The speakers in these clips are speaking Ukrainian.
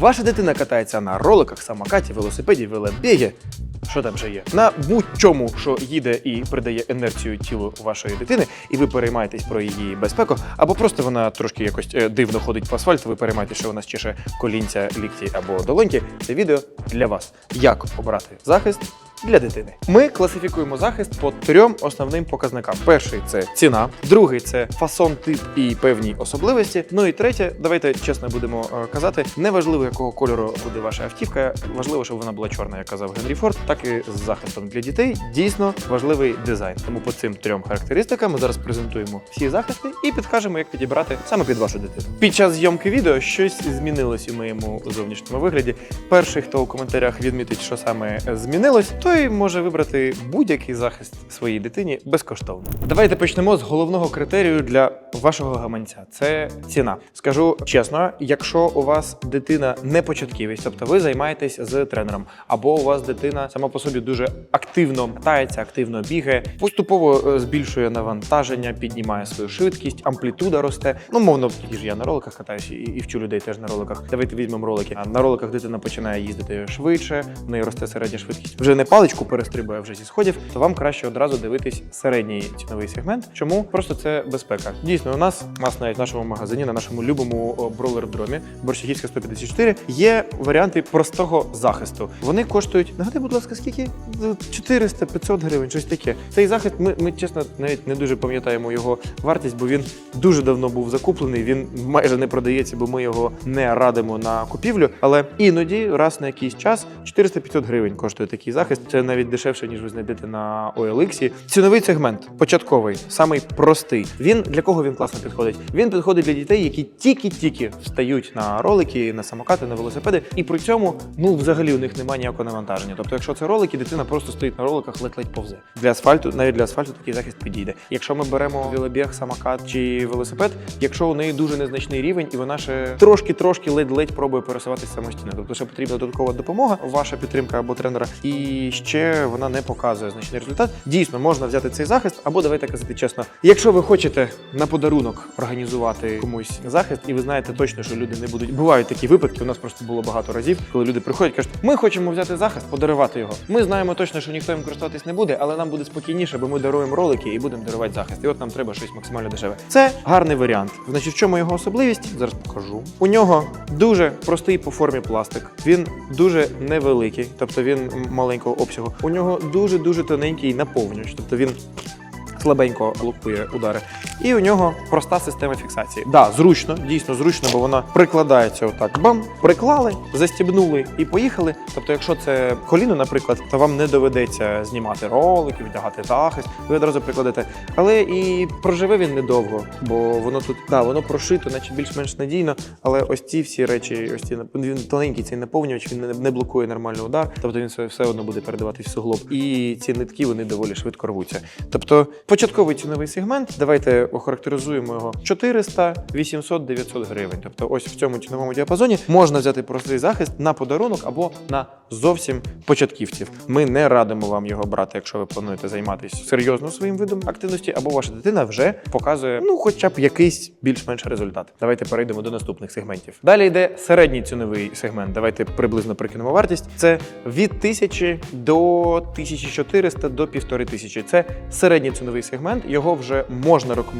Ваша дитина катається на роликах, самокаті, велосипеді, велобігі. Що там ще є? На будь-чому, що їде і придає енерцію тілу вашої дитини, і ви переймаєтесь про її безпеку, або просто вона трошки якось е, дивно ходить по асфальту, ви переймаєтесь, що вона чеше колінця, лікті або долоньки. Це відео для вас. Як обрати захист для дитини. Ми класифікуємо захист по трьом основним показникам: перший це ціна, другий це фасон, тип і певні особливості. Ну і третє, давайте чесно будемо е, казати, неважливо якого кольору буде ваша автівка, важливо, щоб вона була чорна, як казав Генрі Форд, так і з захистом для дітей дійсно важливий дизайн. Тому по цим трьом характеристикам ми зараз презентуємо всі захисти і підкажемо, як підібрати саме під вашу дитину. Під час зйомки відео щось змінилось у моєму зовнішньому вигляді. Перший, хто у коментарях відмітить, що саме змінилось, той може вибрати будь-який захист своїй дитині безкоштовно. Давайте почнемо з головного критерію для вашого гаманця це ціна. Скажу чесно, якщо у вас дитина не початківець, тобто ви займаєтесь з тренером, або у вас дитина сама по собі дуже активно катається, активно бігає, поступово е, збільшує навантаження, піднімає свою швидкість, амплітуда росте. Ну, мовно, ж я на роликах катаюся і, і вчу людей теж на роликах. Давайте візьмемо ролики. На роликах дитина починає їздити швидше, в неї росте середня швидкість. Вже не паличку перестрибує вже зі сходів, то вам краще одразу дивитись середній ціновий сегмент. Чому? Просто це безпека. Дійсно, у нас, нас навіть в нашому магазині, на нашому любому бролер-дромі Борщагівська 154, є варіанти простого захисту. Вони коштують, нагадай, будь ласка, скільки? 400-500 гривень, щось таке. Цей захист, ми, ми чесно навіть не дуже пам'ятаємо його вартість, бо він дуже давно був закуплений. Він майже не продається, бо ми його не радимо на купівлю. Але іноді, раз на якийсь час, 400-500 гривень коштує такий захист. Це навіть дешевше, ніж ви знайдете на OLX. Ціновий сегмент початковий, самий простий. Він для кого він класно підходить? Він підходить для дітей, які тільки-тільки встають на ролики, на самокати, на велосипеди, і при цьому ну взагалі у них немає ніякого навантаження. Тобто, якщо це ролики, дитина просто стоїть на роликах, ледь-ледь повзе. Для асфальту, навіть для асфальту такий захист підійде. Якщо ми беремо велобіг, самокат чи велосипед, якщо у неї дуже незначний рівень, і вона ще трошки-трошки ледь-ледь пробує пересуватися самостійно. Тобто, ще потрібна додаткова допомога, ваша підтримка або тренера, і ще вона не показує значний результат. Дійсно, можна взяти цей захист, або давайте казати чесно, якщо ви хочете на подарунок організувати комусь захист, і ви знаєте точно, що люди не будуть. Бувають такі випадки. У нас просто було багато разів, коли люди приходять, кажуть, ми хочемо взяти захист, подарувати його. Ми знаємо точно, що ніхто їм користуватись не буде, але нам буде спокійніше, бо ми даруємо ролики і будемо дарувати захист. І от нам треба щось максимально дешеве. Це гарний варіант. Значить, в чому його особливість? Зараз покажу. У нього дуже простий по формі пластик. Він дуже невеликий, тобто він маленького обсягу. У нього дуже дуже тоненький наповнювач, тобто він. Слабенько блокує удари, і у нього проста система фіксації. Да, зручно, дійсно зручно, бо вона прикладається отак. Бам, приклали, застібнули і поїхали. Тобто, якщо це коліно, наприклад, то вам не доведеться знімати ролики, вдягати захист. Ви одразу прикладете. Але і проживе він недовго, бо воно тут да, воно прошито, наче більш-менш надійно. Але ось ці всі речі, ось ці він тоненький цей наповнювач, він не, блокує нормальний удар, тобто він все одно буде передаватись в суглоб. І ці нитки вони доволі швидко рвуться. Тобто, початковий ціновий сегмент, давайте охарактеризуємо його 400, 800, 900 гривень. Тобто, ось в цьому ціновому діапазоні можна взяти простий захист на подарунок або на зовсім початківців. Ми не радимо вам його брати, якщо ви плануєте займатися серйозно своїм видом активності, або ваша дитина вже показує ну, хоча б якийсь більш-менш результат. Давайте перейдемо до наступних сегментів. Далі йде середній ціновий сегмент. Давайте приблизно прикинемо вартість. Це від 1000 до 1400 до 1500. Це середній ціновий сегмент. Його вже можна рекомендувати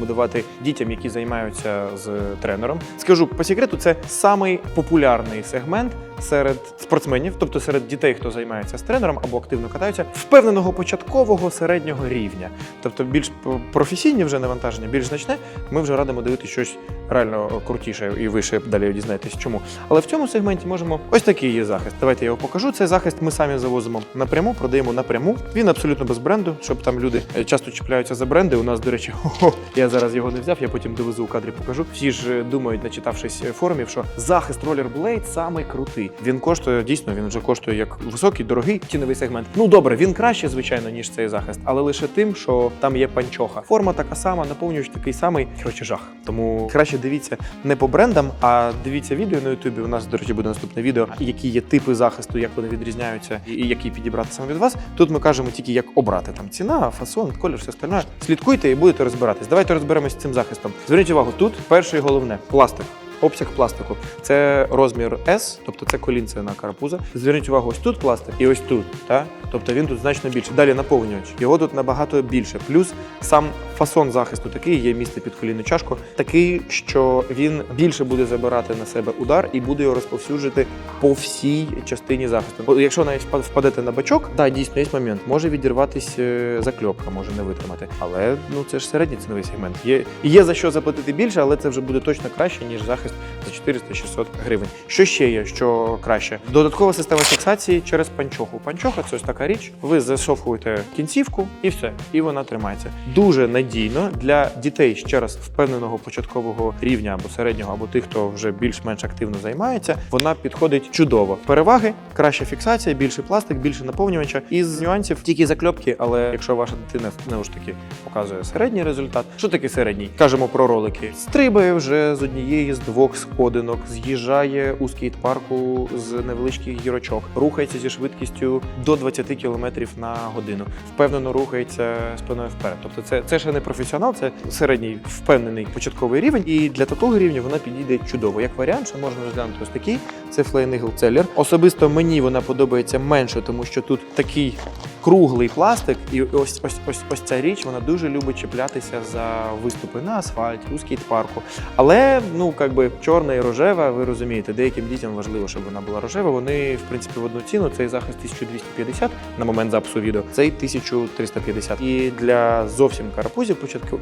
дітям, які займаються з тренером. Скажу по секрету, це самий популярний сегмент серед спортсменів, тобто серед дітей, хто займається з тренером або активно катаються, впевненого початкового середнього рівня. Тобто більш професійні вже навантаження, більш значне. Ми вже радимо дивитися щось реально крутіше і ви ще далі дізнаєтесь, чому. Але в цьому сегменті можемо ось такий є захист. Давайте я його покажу. Цей захист ми самі завозимо напряму, продаємо напряму. Він абсолютно без бренду, щоб там люди е, часто чіпляються за бренди. У нас, до речі, хо-хо, я зараз його не взяв, я потім довезу у кадрі покажу. Всі ж е, думають, начитавшись е, форумів, що захист Rollerblade самий крутий. Він коштує дійсно, він вже коштує як високий, дорогий ціновий сегмент. Ну добре, він краще, звичайно, ніж цей захист, але лише тим, що там є панчоха. Форма така сама, наповнювач такий самий. Коротше, жах. Тому краще дивіться не по брендам, а дивіться відео на Ютубі. У нас, до речі, буде наступне відео, які є типи захисту, як вони відрізняються, і який підібрати саме від вас. Тут ми кажемо тільки, як обрати там ціна, фасон, колір, все остальне. Слідкуйте і будете розбиратись. Давайте розберемося з цим захистом. Зверніть увагу, тут перше і головне пластик. Обсяг пластику. Це розмір S, тобто це колінце на карапуза. Зверніть увагу, ось тут пластик і ось тут. Та? Тобто він тут значно більше. Далі наповнювач. Його тут набагато більше. Плюс сам фасон захисту такий, є місце під колінну чашку, такий, що він більше буде забирати на себе удар і буде його розповсюджити по всій частині захисту. Бо якщо навіть впа- впадете на бачок, да, дійсно є момент, може відірватись е, закльопка, може не витримати. Але ну це ж середній ціновий сегмент. Є, є за що заплатити більше, але це вже буде точно краще, ніж захист за 400-600 гривень. Що ще є, що краще? Додаткова система фіксації через панчоху. Панчоха це ось така річ. Ви засовхуєте кінцівку і все, і вона тримається. Дуже надійно для дітей ще раз впевненого початкового рівня або середнього, або тих, хто вже більш-менш активно займається. Вона підходить чудово. Переваги, краща фіксація, більший пластик, більше наповнювача. Із нюансів тільки закльопки, але якщо ваша дитина знову ж таки показує середній результат, що таке середній? Кажемо про ролики. Стрибає вже з однієї з двох сходинок, з'їжджає у скейт-парку з невеличких гірочок, рухається зі швидкістю до 20 км на годину. Впевнено рухається спиною вперед. Тобто, це, це ще не професіонал, це середній впевнений початковий рівень. І для такого рівня вона підійде чудово. Як варіант, що можна розглянути ось такий. Це Eagle Cellar. Особисто мені вона подобається менше, тому що тут такий круглий пластик, і ось ось ось ось ця річ вона дуже любить чіплятися за виступи на асфальті, у скейт-парку. Але ну як би чорна і рожева, ви розумієте, деяким дітям важливо, щоб вона була рожева. Вони в принципі в одну ціну. Цей захист 1250 на момент запису відео, цей 1350. І для зовсім карапузів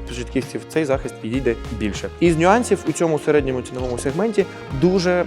початківців цей захист підійде більше. Із нюансів у цьому середньому ціновому сегменті дуже м,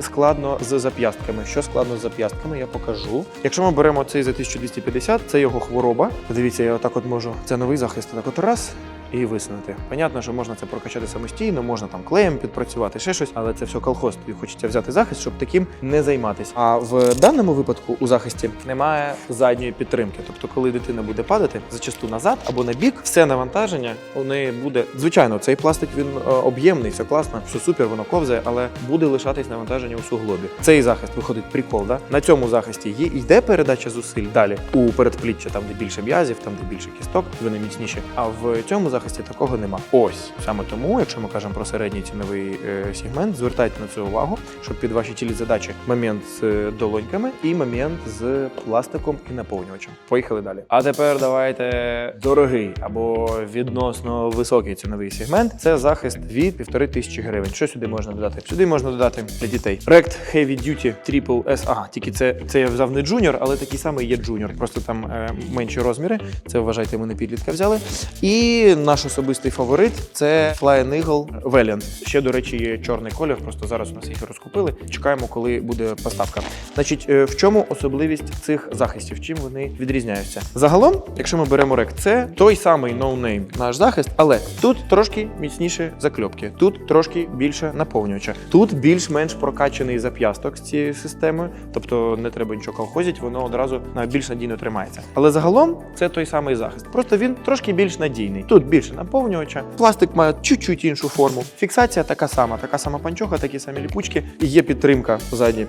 складно з зап'ястками. Що складно з зап'ястками, я покажу. Якщо ми беремо цей за 1250, це його хвороба. Подивіться, я отак от можу. Це новий захист. Так от раз. І висунути. Понятно, що можна це прокачати самостійно, можна там клеєм підпрацювати, ще щось, але це все колхоз. Тобі хочеться взяти захист, щоб таким не займатися. А в даному випадку у захисті немає задньої підтримки. Тобто, коли дитина буде падати зачасту назад або на бік, все навантаження у неї буде. Звичайно, цей пластик він е, об'ємний, все класно, все супер, воно ковзає, але буде лишатись навантаження у суглобі. Цей захист виходить прикол. Да? На цьому захисті є йде передача зусиль далі у передпліччя, там де більше м'язів, там де більше кісток, вони міцніші. А в цьому захисті такого нема. Ось саме тому, якщо ми кажемо про середній ціновий е, сегмент, звертайте на це увагу, щоб під ваші тілі задачі момент з е, долоньками і момент з пластиком і наповнювачем. Поїхали далі. А тепер давайте дорогий або відносно високий ціновий сегмент. Це захист від півтори тисячі гривень. Що сюди можна додати? Сюди можна додати для дітей. Rect Heavy Duty Triple S. Ага, тільки це, це я взяв не джуніор, але такий самий є джуніор. Просто там е, менші розміри. Це вважайте, ми не підлітка взяли. І наш особистий фаворит це Flying Eagle Valiant. Ще, до речі, є чорний колір. Просто зараз у нас їх розкупили. Чекаємо, коли буде поставка. Значить, е, в чому особливість цих захистів? Чим вони відрізняються? Загалом, якщо ми беремо рек, це той самий no-name наш захист, але тут трошки міцніше закльопки, тут трошки більше наповнювача, тут більш-менш прокачаний зап'ясток з цією системою, тобто не треба нічого колхозити, воно одразу більш надійно тримається. Але загалом це той самий захист. Просто він трошки більш надійний. Тут більше наповнювача, пластик має чуть-чуть іншу форму. Фіксація така сама, така сама панчоха, такі самі ліпучки. Є підтримка ззаді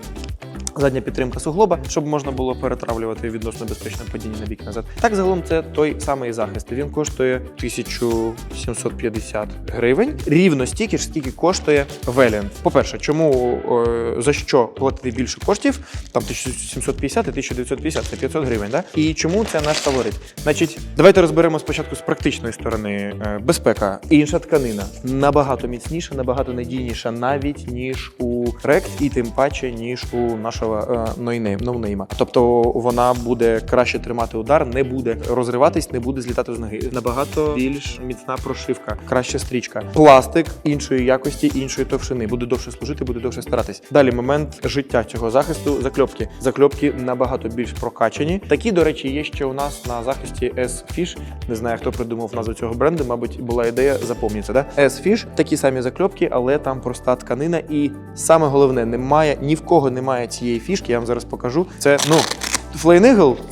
Задня підтримка суглоба, щоб можна було перетравлювати відносно безпечне падіння на бік назад. Так загалом це той самий захист. Він коштує 1750 гривень. Рівно стільки ж, скільки коштує Valiant. По-перше, чому е, за що платити більше коштів? Там 1750 і 1950, це 500 гривень. Да? І чому це наш фаворит? Значить, давайте розберемо спочатку з практичної сторони. Е, Безпека. Інша тканина набагато міцніша, набагато надійніша, навіть ніж у Rect, і тим паче, ніж у нашого е, ноунейм- ноунейма. Тобто вона буде краще тримати удар, не буде розриватись, не буде злітати з ноги. Набагато більш міцна прошивка, краща стрічка. Пластик іншої якості, іншої товщини. Буде довше служити, буде довше старатись. Далі момент життя цього захисту. Закльопки. Закльопки набагато більш прокачані. Такі, до речі, є ще у нас на захисті S-Fish. Не знаю, хто придумав назву цього бренду. Мабуть, була ідея, запомніться, да? S-Fish, такі самі закльопки, але там проста тканина. І саме головне, немає ні в кого немає цієї фішки. Я вам зараз покажу. Це ну.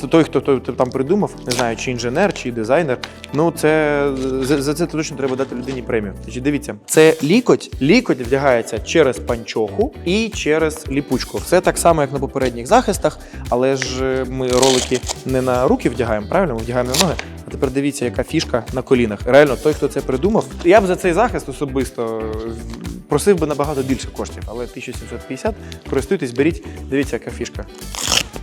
Це той, хто, там придумав, не знаю, чи інженер, чи дизайнер. Ну це за, це точно треба дати людині премію. Значить, дивіться, це лікоть. Лікоть вдягається через панчоху і через ліпучку. Це так само, як на попередніх захистах, але ж е, ми ролики не на руки вдягаємо, правильно? Ми вдягаємо на ноги. А тепер дивіться, яка фішка на колінах. Реально, той, хто це придумав, я б за цей захист особисто Просив би набагато більше коштів, але 1750, користуйтесь, беріть, дивіться, яка фішка.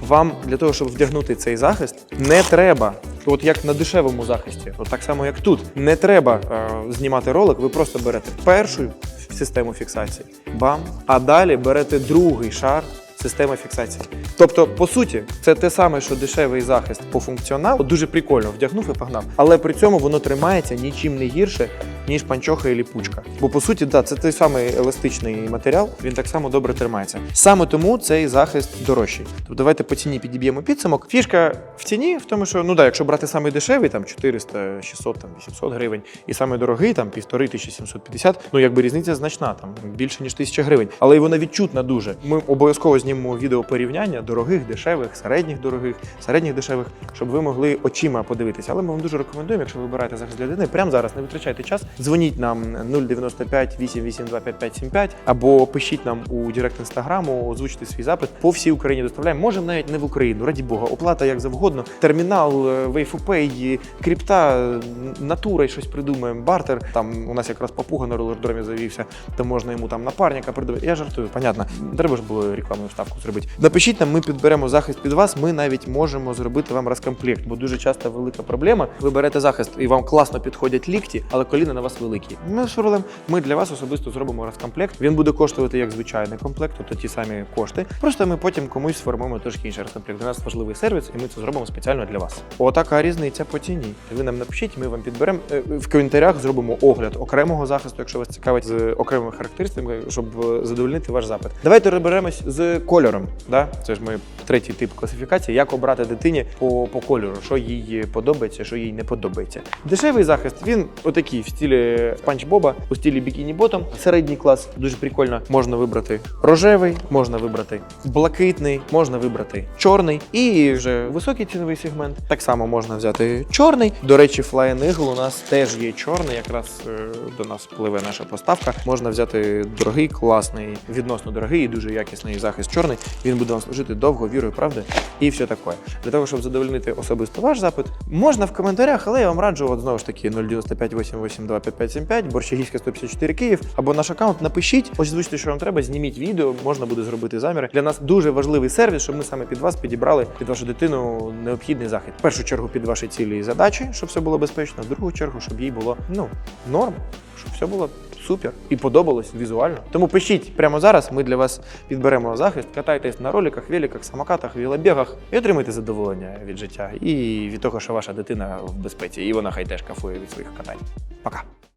Вам для того, щоб вдягнути цей захист, не треба, от як на дешевому захисті, от так само як тут, не треба е, знімати ролик, ви просто берете першу систему фіксації, бам, а далі берете другий шар системи фіксації. Тобто, по суті, це те саме, що дешевий захист по функціоналу, дуже прикольно вдягнув і погнав. Але при цьому воно тримається нічим не гірше, ніж панчоха і ліпучка. Бо по суті, да, це той самий еластичний матеріал, він так само добре тримається. Саме тому цей захист дорожчий. Тобто давайте по ціні підіб'ємо підсумок. Фішка в ціні в тому, що ну да, якщо брати самий дешевий, там 400, 600, там 800 гривень, і самий дорогий, там 1500-1750, ну якби різниця значна, там більше ніж 1000 гривень. Але і вона відчутна дуже. Ми обов'язково знімемо відео порівняння дорогих, дешевих, середніх дорогих, середніх дешевих, щоб ви могли очима подивитися. Але ми вам дуже рекомендуємо, якщо ви вибираєте захист для людини, прямо зараз не витрачайте час. Дзвоніть нам 095 882 5575 або пишіть нам у Директ інстаграму, озвучте свій запит. По всій Україні доставляємо. Можемо навіть не в Україну, раді Бога, оплата як завгодно. Термінал, е, крипта, е, натура, і щось придумаємо. Бартер. Там у нас якраз папуга на ролердромі завівся, то можна йому там напарника придумати. Я жартую, понятно. Треба ж було рекламну вставку зробити. Напишіть нам, ми підберемо захист під вас. Ми навіть можемо зробити вам розкомплект, бо дуже часто велика проблема. Ви берете захист і вам класно підходять лікті, але коліна на вас великі. Ми з проблем. Ми для вас особисто зробимо розкомплект. Він буде коштувати як звичайний комплект, тобто ті самі кошти. Просто ми потім комусь сформуємо трошки інший розкомплект. Для нас важливий сервіс, і ми це зробимо спеціально для вас. Отака різниця по ціні. Ви нам напишіть, ми вам підберемо Е, в коментарях. Зробимо огляд окремого захисту, якщо вас цікавить з окремими характеристиками, щоб е, задовольнити ваш запит. Давайте розберемось з кольором. Да? Це ж ми третій тип класифікації. Як обрати дитині по, по кольору, що їй подобається, що їй не подобається. Дешевий захист він отакий в стилі спанч Боба, у стилі бікіні ботом. Середній клас дуже прикольно. Можна вибрати рожевий, можна вибрати блакитний, можна вибрати чорний. І вже високий ціновий сегмент. Так само можна взяти чорний. До речі, Flying Eagle у нас теж є чорний. Якраз е, до нас пливе наша поставка. Можна взяти дорогий, класний, відносно дорогий і дуже якісний захист чорний. Він буде вам служити довго, вірою, правди і все таке. Для того, щоб задовольнити особисто ваш запит, можна в коментарях, але я вам раджу, от знову ж таки 095 882 5575, Борщагівська 154 Київ або наш аккаунт. Напишіть, озвучте, що вам треба, зніміть відео, можна буде зробити заміри. Для нас дуже важливий сервіс, щоб ми саме під вас підібрали під вашу дитину необхідний захід. В першу чергу під ваші цілі і задачі, щоб все було безпечно. В другу чергу, щоб їй було ну норм, щоб все було. Супер і подобалось візуально. Тому пишіть прямо зараз. Ми для вас підберемо захист. Катайтесь на роликах, великах, самокатах, велобігах і отримайте задоволення від життя і від того, що ваша дитина в безпеці, і вона хай теж кафує від своїх катань. Пока.